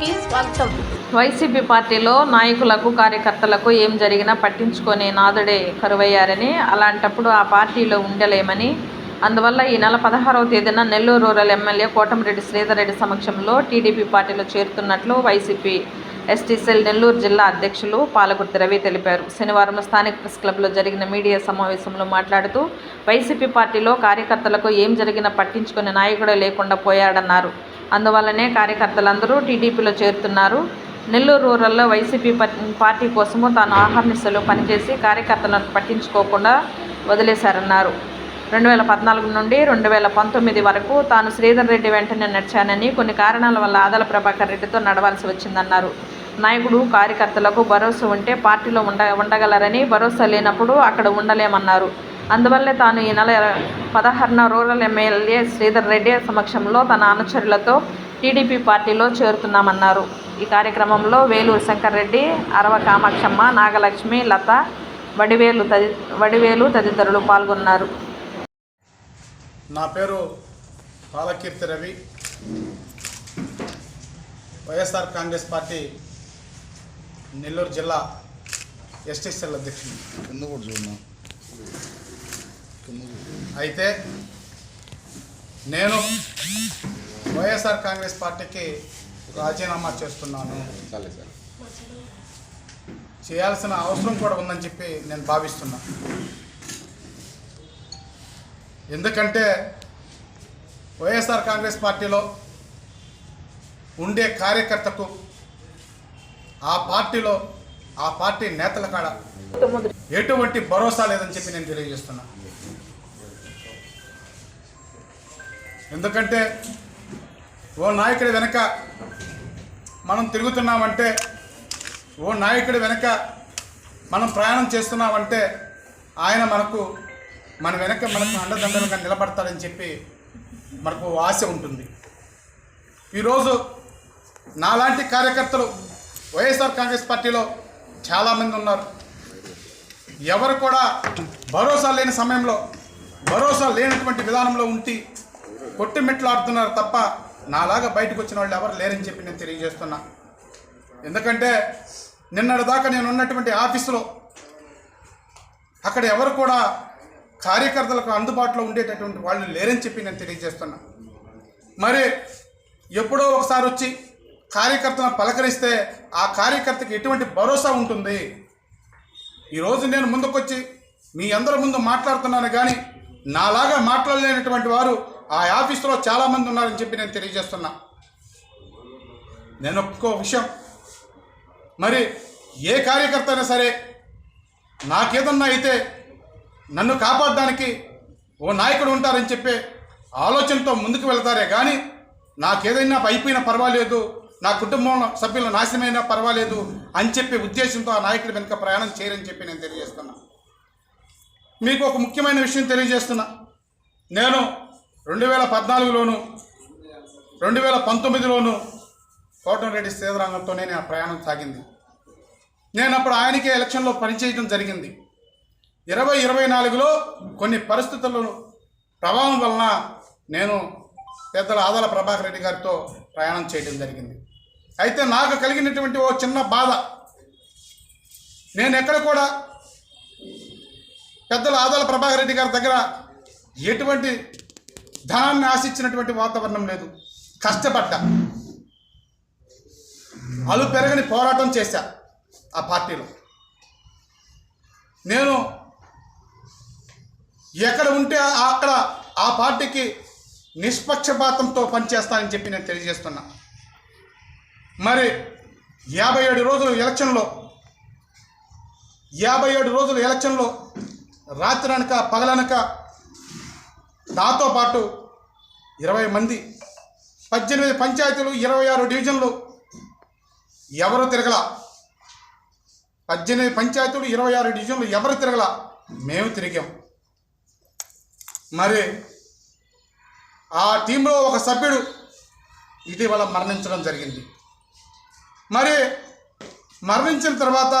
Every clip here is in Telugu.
కి స్వాగతం. వైసీపీ పార్టీలో నాయకులకు కార్యకర్తలకు ఏం జరిగినా పట్టించుకునే నాదుడే కరువయ్యారని అలాంటప్పుడు ఆ పార్టీలో ఉండలేమని. అందువల్ల ఈ నెల పదహారవ తేదీన నెల్లూరు రూరల్ ఎమ్మెల్యే కోటమిరెడ్డి శ్రీధర్ రెడ్డి సమక్షంలో టీడీపీ పార్టీలో చేరుతున్నట్లు వైసీపీ ఎస్టీసీఎల్ నెల్లూరు జిల్లా అధ్యక్షులు పాలకుర్తి రవి తెలిపారు. శనివారం స్థానిక ప్రెస్ క్లబ్లో జరిగిన మీడియా సమావేశంలో మాట్లాడుతూ వైసీపీ పార్టీలో కార్యకర్తలకు ఏం జరిగినా పట్టించుకునే నాయకుడే లేకుండా పోయాడన్నారు. అందువల్లనే కార్యకర్తలందరూ టీడీపీలో చేరుతున్నారు. నెల్లూరు రూరల్లో వైసీపీ పార్టీ కోసము తాను ఆహర్నిశలు పనిచేసి కార్యకర్తలను పట్టించుకోకుండా వదిలేశారన్నారు. రెండు వేల పద్నాలుగు నుండి రెండు వేల పంతొమ్మిది వరకు తాను శ్రీధర్ రెడ్డి వెంటనే నడిచానని కొన్ని కారణాల వల్ల ఆదల ప్రభాకర్ రెడ్డితో నడవాల్సి వచ్చిందన్నారు. నాయకుడు కార్యకర్తలకు భరోసా ఉంటే పార్టీలో ఉండ ఉండగలరని భరోసా లేనప్పుడు అక్కడ ఉండలేమన్నారు. అందువల్లే తాను ఈ నెల పదహారున రూరల్ ఎమ్మెల్యే శ్రీధర్ రెడ్డి సమక్షంలో తన అనుచరులతో టీడీపీ పార్టీలో చేరుతున్నామన్నారు. ఈ కార్యక్రమంలో వేలూరు శంకర్ రెడ్డి అరవ కామాక్షమ్మ నాగలక్ష్మి లత వడివేలు తది వడివేలు తదితరులు పాల్గొన్నారు. నా పేరు Palakeerthi Ravi. YSR Congress party Nellore జిల్లా ఎస్టీసీఎల్ అధ్యక్షుడు. అయితే నేను వైఎస్ఆర్ కాంగ్రెస్ పార్టీకి రాజీనామా చేస్తున్నాను. చేయాల్సిన అవసరం కూడా ఉందని చెప్పి నేను భావిస్తున్నా. ఎందుకంటే వైఎస్ఆర్ కాంగ్రెస్ పార్టీలో ఉండే కార్యకర్తకు ఆ పార్టీలో ఆ పార్టీ నేతల కాడ ఎటువంటి భరోసా లేదని చెప్పి నేను తెలియజేస్తున్నా. ఎందుకంటే ఓ నాయకుడి వెనక మనం తిరుగుతున్నామంటే ఓ నాయకుడి వెనక మనం ప్రయాణం చేస్తున్నామంటే ఆయన మనకు మన వెనక మనకు అండదండలుగా నిలబడతాడని చెప్పి మనకు ఆశ ఉంటుంది. ఈరోజు నాలాంటి కార్యకర్తలు వైఎస్ఆర్ కాంగ్రెస్ పార్టీలో చాలామంది ఉన్నారు. ఎవరు కూడా భరోసా లేని సమయంలో భరోసా లేనటువంటి విధానంలో ఉండి కొట్టిమెట్లాడుతున్నారు తప్ప నాలాగా బయటకు వచ్చిన వాళ్ళు ఎవరు లేరని చెప్పి నేను తెలియజేస్తున్నా. ఎందుకంటే నిన్నటి దాకా నేను ఉన్నటువంటి ఆఫీసులో అక్కడ ఎవరు కూడా కార్యకర్తలకు అందుబాటులో ఉండేటటువంటి వాళ్ళు లేరని చెప్పి నేను తెలియజేస్తున్నా. మరి ఎప్పుడో ఒకసారి వచ్చి కార్యకర్తను పలకరిస్తే ఆ కార్యకర్తకి ఎటువంటి భరోసా ఉంటుంది? ఈరోజు నేను ముందుకొచ్చి మీ అందరి ముందు మాట్లాడుతున్నాను కానీ నాలాగా మాట్లాడలేనటువంటి వారు ఆ ఆఫీసులో చాలామంది ఉన్నారని చెప్పి నేను తెలియజేస్తున్నా. నేను ఒక్కో విషయం. మరి ఏ కార్యకర్త అయినా సరే నాకేదన్నా అయితే నన్ను కాపాడడానికి ఓ నాయకుడు ఉంటారని చెప్పే ఆలోచనతో ముందుకు వెళతారే కానీ నాకేదైనా అయిపోయినా పర్వాలేదు. నా కుటుంబంలో సభ్యులు నాశనమైనా పర్వాలేదు అని చెప్పే ఉద్దేశంతో ఆ నాయకుడి వెనుక ప్రయాణం చేయరని చెప్పి నేను తెలియజేస్తున్నా. మీకు ఒక ముఖ్యమైన విషయం తెలియజేస్తున్నా. నేను రెండు వేల పద్నాలుగులోను రెండు వేల పంతొమ్మిదిలోను కోటంరెడ్డి శ్రీధరాంగంతోనే నేను ప్రయాణం సాగింది. నేను అప్పుడు ఆయనకే ఎలక్షన్లో పనిచేయడం జరిగింది. ఇరవై ఇరవై నాలుగులో కొన్ని పరిస్థితుల ప్రభావం వలన నేను పెద్దల ఆదాల ప్రభాకర్ రెడ్డి గారితో ప్రయాణం చేయడం జరిగింది. అయితే నాకు కలిగినటువంటి ఓ చిన్న బాధ. నేను ఎక్కడ కూడా పెద్దల ఆదాల ప్రభాకర్ రెడ్డి గారి దగ్గర ఎటువంటి ధనాన్ని ఆశించినటువంటి వాతావరణం లేదు. కష్టపడ్డా. అలు పెరగని పోరాటం చేశా ఆ పార్టీలో. నేను ఎక్కడ ఉంటే అక్కడ ఆ పార్టీకి నిష్పక్షపాతంతో పనిచేస్తానని చెప్పి నేను తెలియజేస్తున్నా. మరి యాభై ఏడు రోజులు ఎలక్షన్లో యాభై ఏడు రోజులు ఎలక్షన్లో రాత్రి అనక పగలనక నాతో పాటు ఇరవై మంది పద్దెనిమిది పంచాయతీలు ఇరవై ఆరు డివిజన్లు ఎవరు తిరగల? పద్దెనిమిది పంచాయతీలు ఇరవై ఆరు డివిజన్లు ఎవరు తిరగల? మేము తిరిగాం. మరి ఆ టీంలో ఒక సభ్యుడు ఇటీవల మరణించడం జరిగింది. మరి మరణించిన తర్వాత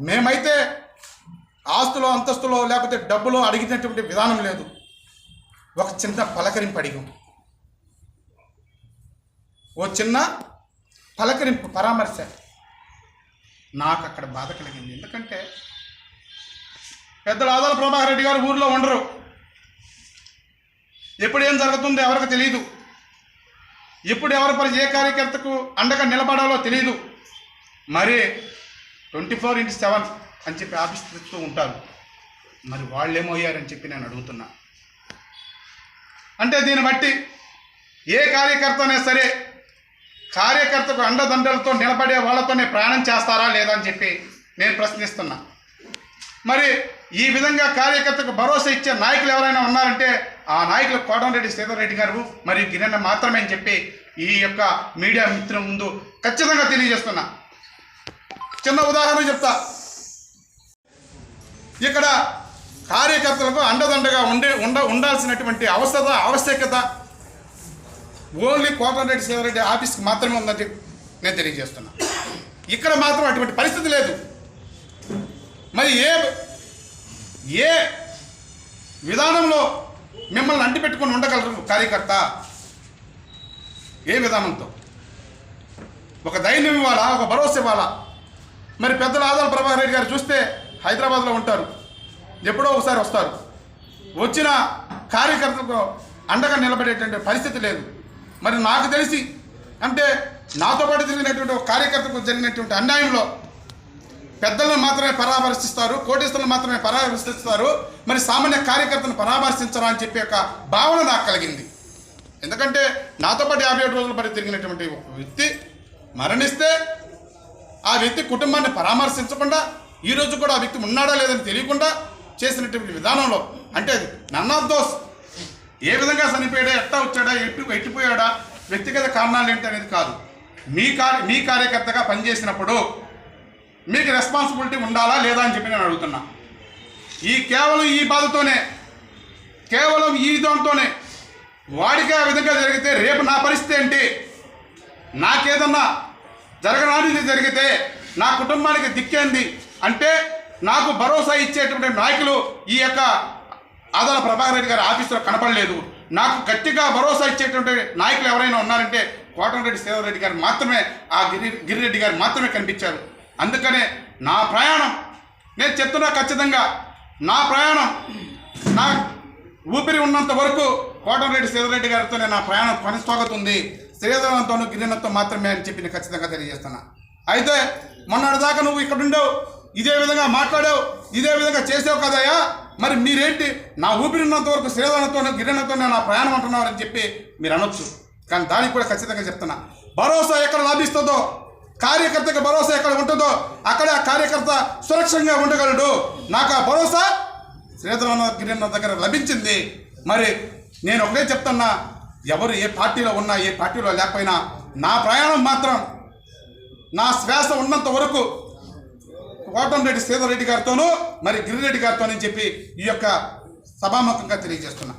మేమైతే ఆస్తులో అంతస్తులో లేకపోతే డబ్బులో అడిగినటువంటి విధానం లేదు. ఒక చిన్న పలకరింపు అడిగాం. ఓ చిన్న పలకరింపు పరామర్శ. నాకు అక్కడ బాధ కలిగింది. ఎందుకంటే పెద్దలు ఆదాల ప్రభాకర్ రెడ్డి గారు ఊర్లో ఉండరు. ఎప్పుడు ఏం జరుగుతుందో ఎవరికి తెలియదు ఎప్పుడు ఎవరి పరి ఏ కార్యకర్తకు అండగా నిలబడాలో తెలియదు మరి ట్వంటీ ఫోర్ ఇంటూ సెవెన్ అని చెప్పి ఆఫీస్ ఉంటారు. మరి వాళ్ళు ఏమయ్యారని చెప్పి నేను అడుగుతున్నా. అంటే దీన్ని బట్టి ఏ కార్యకర్త అయినా సరే కార్యకర్తకు అండదండలతో నిలబడే వాళ్ళతోనే ప్రయాణం చేస్తారా లేదా అని చెప్పి నేను ప్రశ్నిస్తున్నా. మరి ఈ విధంగా కార్యకర్తకు భరోసా ఇచ్చే నాయకులు ఎవరైనా ఉన్నారంటే ఆ నాయకులు కోటంరెడ్డి రెడ్డి గారు మరియు గిరణ మాత్రమే అని చెప్పి ఈ యొక్క మీడియా మిత్రం ముందు ఖచ్చితంగా తెలియజేస్తున్నా. చిన్న ఉదాహరణ చెప్తా. ఇక్కడ కార్యకర్తలకు అండదండగా ఉండే ఉండ ఉండాల్సినటువంటి అవసరత ఆవశ్యకత ఓన్లీ కోటంరెడ్డి రెడ్డి ఆఫీస్కి మాత్రమే ఉందని నేను తెలియజేస్తున్నా. ఇక్కడ మాత్రం అటువంటి పరిస్థితి లేదు. మరి ఏ ఏ విధానంలో మిమ్మల్ని అంటిపెట్టుకొని ఉండగలరు కార్యకర్త? ఏ విధానంతో? ఒక ధైర్యం ఇవ్వాలా? ఒక భరోసా ఇవ్వాలా? మరి పెద్దల ఆదాల ప్రభాకర్ రెడ్డి గారు చూస్తే హైదరాబాద్లో ఉంటారు. ఎప్పుడో ఒకసారి వస్తారు. వచ్చిన కార్యకర్తలకు అండగా నిలబడేటువంటి పరిస్థితి లేదు. మరి నాకు తెలిసి అంటే నాతో పాటు జరిగినటువంటి ఒక కార్యకర్తకు జరిగినటువంటి అన్యాయంలో పెద్దలను మాత్రమే పరామర్శిస్తారు కోటిస్తులను మాత్రమే పరామర్శిస్తారు. మరి సామాన్య కార్యకర్తను పరామర్శించరా అని చెప్పే ఒక భావన నాకు కలిగింది. ఎందుకంటే నాతో పాటు యాభై ఏడు రోజుల పాటు తిరిగినటువంటి ఒక వ్యక్తి మరణిస్తే ఆ వ్యక్తి కుటుంబాన్ని పరామర్శించకుండా ఈ రోజు కూడా ఆ వ్యక్తి ఉన్నాడా లేదని తెలియకుండా చేసినటువంటి విధానంలో అంటే నన్ ఆఫ్ దోస్. ఏ విధంగా చనిపోయాడా ఎట్టా వచ్చాడా ఎట్టు ఎట్టిపోయాడా వ్యక్తిగత కారణాలు ఏంటి అనేది కాదు. మీ కార్య మీ కార్యకర్తగా పనిచేసినప్పుడు మీకు రెస్పాన్సిబిలిటీ ఉండాలా లేదా అని చెప్పి నేను అడుగుతున్నా. ఈ కేవలం ఈ బాధతోనే కేవలం ఈ దాంతోనే వాడికి ఆ విధంగా జరిగితే రేపు నా పరిస్థితి ఏంటి? నాకేదన్నా జరగడానికి జరిగితే నా కుటుంబానికి దిక్కేంది? అంటే నాకు భరోసా ఇచ్చేటువంటి నాయకులు ఈ యొక్క ఆదాల ప్రభాకర్ రెడ్డి గారి ఆఫీసులో కనపడలేదు. నాకు గట్టిగా భరోసా ఇచ్చేటువంటి నాయకులు ఎవరైనా ఉన్నారంటే కోటంరెడ్డి శ్రీధర్రెడ్డి గారు మాత్రమే ఆ గిరి గిరిరెడ్డి గారు మాత్రమే కనిపించారు. అందుకనే నా ప్రయాణం. నేను చెప్తున్నా ఖచ్చితంగా నా ప్రయాణం. నా ఊపిరి ఉన్నంత వరకు కోటంరెడ్డి శ్రీధర్రెడ్డి గారితో నా ప్రయాణం కొనసాగుతుంది. శ్రీధరంతోనూ గిరినతో మాత్రమే అని చెప్పి నేను ఖచ్చితంగా తెలియజేస్తున్నా. అయితే మొన్నటిదాకా నువ్వు ఇక్కడ ఉండవు ఇదే విధంగా మాట్లాడావు ఇదే విధంగా చేసావు కదయ్యా. మరి మీరేంటి నా ఊపిరి ఉన్నంత వరకు శ్రీధరంతోనూ గిరినతోనే నా ప్రయాణం అంటున్నారని చెప్పి మీరు అనొచ్చు. కానీ దానికి కూడా ఖచ్చితంగా చెప్తున్నా. భరోసా ఎక్కడ లభిస్తుందో కార్యకర్తకి భరోసా ఎక్కడ ఉంటుందో అక్కడ ఆ కార్యకర్త సురక్షంగా ఉండగలడు. నాకు ఆ భరోసా శ్రీధరన్న గిరిన్న దగ్గర లభించింది. మరి నేను ఒకటే చెప్తున్నా ఎవరు ఏ పార్టీలో ఉన్నా ఏ పార్టీలో లేకపోయినా నా ప్రయాణం మాత్రం నా శ్వాస ఉన్నంత వరకు కోటంరెడ్డి శ్రీధర్ రెడ్డి గారితోనూ మరి గిరిరెడ్డి గారితోనని చెప్పి ఈ యొక్క సభాముఖంగా తెలియజేస్తున్నా.